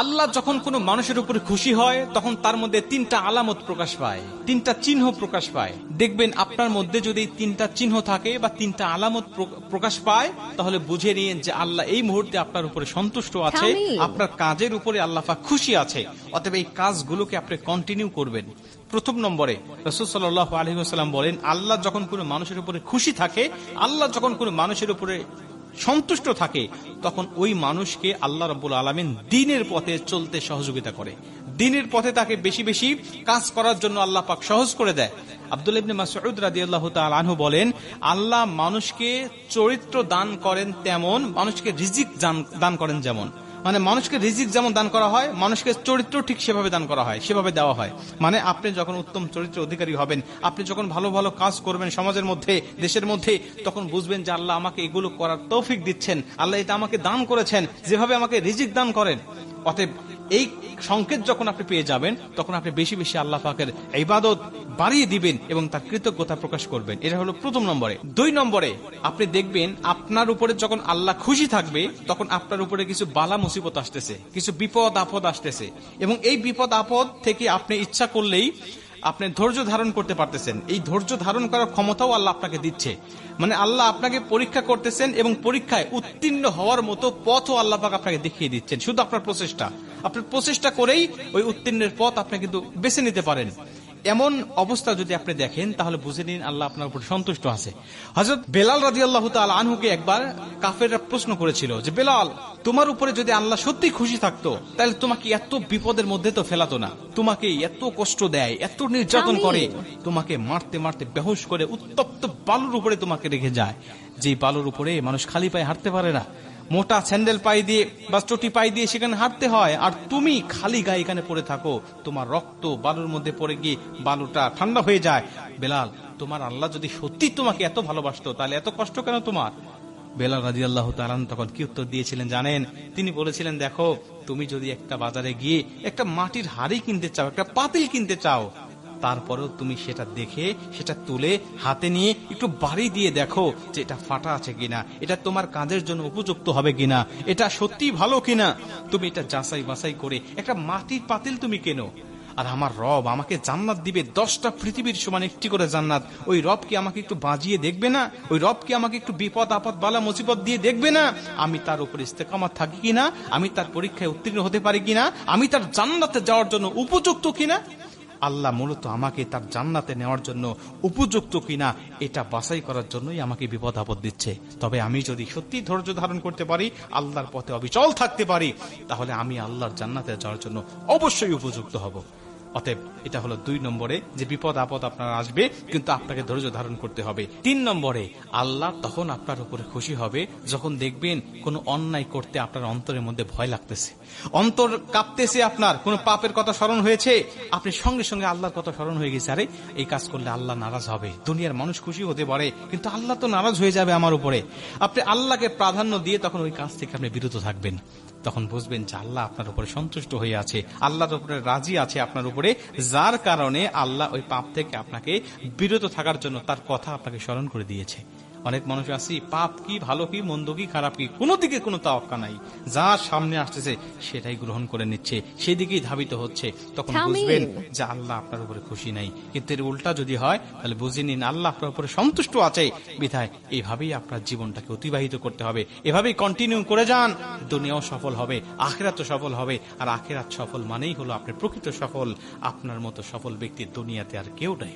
আল্লাহ যখন কোনো মানুষের উপরে খুশি হয় তখন তার মধ্যে তিনটা আলামত প্রকাশ পায় তিনটা চিহ্ন প্রকাশ পায়। দেখবেন আপনার মধ্যে যদি তিনটা চিহ্ন থাকে বা তিনটা আলামত প্রকাশ পায় তাহলে বুঝে নিন যে আল্লাহ এই মুহূর্তে আপনার উপরে সন্তুষ্ট আছে আপনার কাজের উপরে আল্লাহ খুশি আছে অতএব এই কাজগুলোকে আপনি কন্টিনিউ করবেন। প্রথম নম্বরে রসুল সাল্লাহ আলহিহাস্লাম বলেন আল্লাহ যখন কোনো মানুষের উপরে খুশি থাকে আল্লাহ যখন কোনো মানুষের উপরে সন্তুষ্ট থাকে, তখন ওই মানুষকে আল্লাহ রব্বুল আলমিন দিনের পথে চলতে সহযোগিতা করে। দিনের পথে তাকে বেশি বেশি কাজ করার জন্য আল্লাহ পাক সহজ করে দেয়। আব্দুল ইবনে মাসউদ রাদিয়াল্লাহু তাআলা আনহু বলেন, আল্লাহ মানুষকে চরিত্র দান করেন তেমন, মানুষকে রিজিক দান করেন যেমন। মানে মানুষকে রিজিক যেমন দান করা হয়, মানুষকে চরিত্র ঠিক সেভাবে দান করা হয়, সেভাবে দেওয়া হয়। মানে আপনি যখন উত্তম চরিত্র অধিকারী হবেন, আপনি যখন ভালো ভালো কাজ করবেন সমাজের মধ্যে, দেশের মধ্যে, তখন বুঝবেন যে আল্লাহ আমাকে এগুলো করার তৌফিক দিচ্ছেন, আল্লাহ এটা আমাকে দান করেছেন, যেভাবে আমাকে রিজিক দান করেন। অতএব এই সংকেত যখন আপনি পেয়ে যাবেন, তখন আপনি বেশি বেশি আল্লাহ পাকের ইবাদত বাড়িয়ে দিবেন এবং তার কৃতজ্ঞতা প্রকাশ করবেন। এটা হলো প্রথম নম্বরে। দুই নম্বরে, আপনি দেখবেন আপনার উপরে যখন আল্লাহ খুশি থাকবে, তখন আপনার উপরে কিছু বালা মুসিবত আসতেছে, কিছু বিপদ আপদ আসতেছে। এবং এই বিপদ আপদ থেকে আপনি ইচ্ছা করলেই আপনি ধৈর্য ধারণ করতে পারতেছেন। এই ধৈর্য ধারণ করার ক্ষমতাও আল্লাহ আপনাকে দিচ্ছে। মানে আল্লাহ আপনাকে পরীক্ষা করতেছেন এবং পরীক্ষায় উত্তীর্ণ হওয়ার মতো পথও আল্লাহ আপনাকে দেখিয়ে দিচ্ছেন। শুধু আপনার প্রচেষ্টা। আপনার প্রচেষ্টা করেই ওই উত্তীর্ণের পথ আপনি কিন্তু বেছে নিতে পারেন। এমন অবস্থা যদি আপনি দেখেন, তাহলে বুঝে নিন আল্লাহ আপনার উপর সন্তুষ্ট আছে। হজরত বেলাল রাজি আল্লাহ আনহুকে একবার কাফেররা প্রশ্ন করেছিল যে বেলাল তোমার উপরে যদি আল্লাহ সত্যি খুশি থাকতো তাহলে তোমাকে এত বিপদের মধ্যে তো ফেলাতো না। তোমাকে এত কষ্ট দেয় এত নির্যাতন করে তোমাকে মারতে মারতে বেহুশ করে উত্তপ্ত বালুর উপরে তোমাকে রেখে যায়। যে বালুর উপরে মানুষ খালি পায়ে হাঁটতে পারে না। মোটা স্যান্ডেল পাই দিয়ে বা চটি পাই দিয়ে সেখানে হাঁটতে হয়। আর তুমি খালি গায়ে এখানে পড়ে থাকো তোমার রক্ত বালুর মধ্যে পড়ে গিয়ে বালুটা ঠান্ডা হয়ে যায়। বেলাল তোমার আল্লাহ যদি সত্যি তোমাকে এত ভালোবাসতো তাহলে এত কষ্ট কেন তোমার? বেলাল রাজি আল্লাহ তালান তখন কি উত্তর দিয়েছিলেন জানেন? তিনি বলেছিলেন, দেখো, তুমি যদি একটা বাজারে গিয়ে একটা মাটির হাড়ি কিনতে চাও, একটা পাতিল কিনতে চাও, তারপরেও তুমি সেটা দেখে, সেটা তুলে হাতে নিয়ে একটু বাড়ি দিয়ে দেখো যে এটা ফাটা আছে কিনা, এটা তোমার কাজের জন্য উপযুক্ত হবে কিনা, এটা সত্যি ভালো কিনা। তুমি এটা যাচাই বাছাই করে একটা মাটির পাতিল তুমি কেনো। আর আমার রব আমাকে জান্নাত দিবে দশটা পৃথিবীর সমান একটি করে জান্নাত। ওই রব কি আমাকে একটু বাজিয়ে দেখবে না? ওই রব কি আমাকে একটু বিপদ, আপদ, বালা, মুসিবত দিয়ে দেখবে না? আমি তার উপর ইস্তেকামাত থাকি কিনা? আমি তার পরীক্ষায় উত্তীর্ণ হতে পারি কিনা? আমি তার জান্নাতে যাওয়ার জন্য উপযুক্ত কিনা? আল্লাহ মূলত আমাকে তার জান্নাতে নেওয়ার জন্য উপযুক্ত কিনা এটা বাছাই করার জন্যই আমাকে বিপদ আপদ দিচ্ছে। তবে আমি যদি সত্যি ধৈর্য ধারণ করতে পারি, আল্লাহর পথে অবিচল থাকতে পারি, তাহলে আমি আল্লাহর জান্নাতে যাওয়ার জন্য অবশ্যই উপযুক্ত হব। অতএব এটা হলো দুই নম্বরে যে বিপদ আপদ আপনার আসবে, কিন্তু আপনাকে ধৈর্য ধারণ করতে হবে। তিন নম্বরে, আল্লাহ তখন আপনার উপরে খুশি হবে যখন দেখবেন কোনো অন্যায় করতে আপনার অন্তরের মধ্যে ভয় লাগতেছে। অন্তর কাঁপতেছে আপনার, কোনো পাপের কথা স্মরণ হয়েছে? আপনি সঙ্গে সঙ্গে আল্লাহর কথা স্মরণ হয়ে গেছে, আরে এই কাজ করলে আল্লাহ নারাজ হবে। দুনিয়ার মানুষ খুশি হতে পারে, কিন্তু আল্লাহ তো নারাজ হয়ে যাবে আমার উপরে। আপনি আল্লাহকে প্রাধান্য দিয়ে তখন ওই কাজ থেকে আপনি বিরত থাকবেন। তখন বুঝবেন যে আল্লাহ আপনার উপরে সন্তুষ্ট হয়ে আছে, আল্লাহর উপরে রাজি আছে, আপনার উপরে যার কারণে আল্লাহ ওই পাপ থেকে আপনাকে বিরত থাকার জন্য তার কথা আপনাকে স্মরণ করে দিয়েছে। অনেক মানুষ আছি পাপ কি ভালো কি মন্দ কি খারাপ কি কোনো দিকে কোনো তাওয়াক্কা নাই। যা সামনে আসতেছে সেটাই গ্রহণ করে নিচ্ছে সেদিকেই ধাবিত হচ্ছে। তখন বুঝবেন যে আল্লাহ আপনার উপরে খুশি নাই। কিন্তু এর উল্টা যদি হয় তাহলে বুঝে নিন আল্লাহ আপনার উপরে সন্তুষ্ট আছে। বিধায় এভাবেই আপনার জীবনটাকে অতিবাহিত করতে হবে। এভাবেই কন্টিনিউ করে যান দুনিয়াও সফল হবে আখেরাত সফল হবে। আর আখেরাত সফল মানেই হলো আপনি প্রকৃত সফল আপনার মতো সফল ব্যক্তি দুনিয়াতে আর কেউ নাই।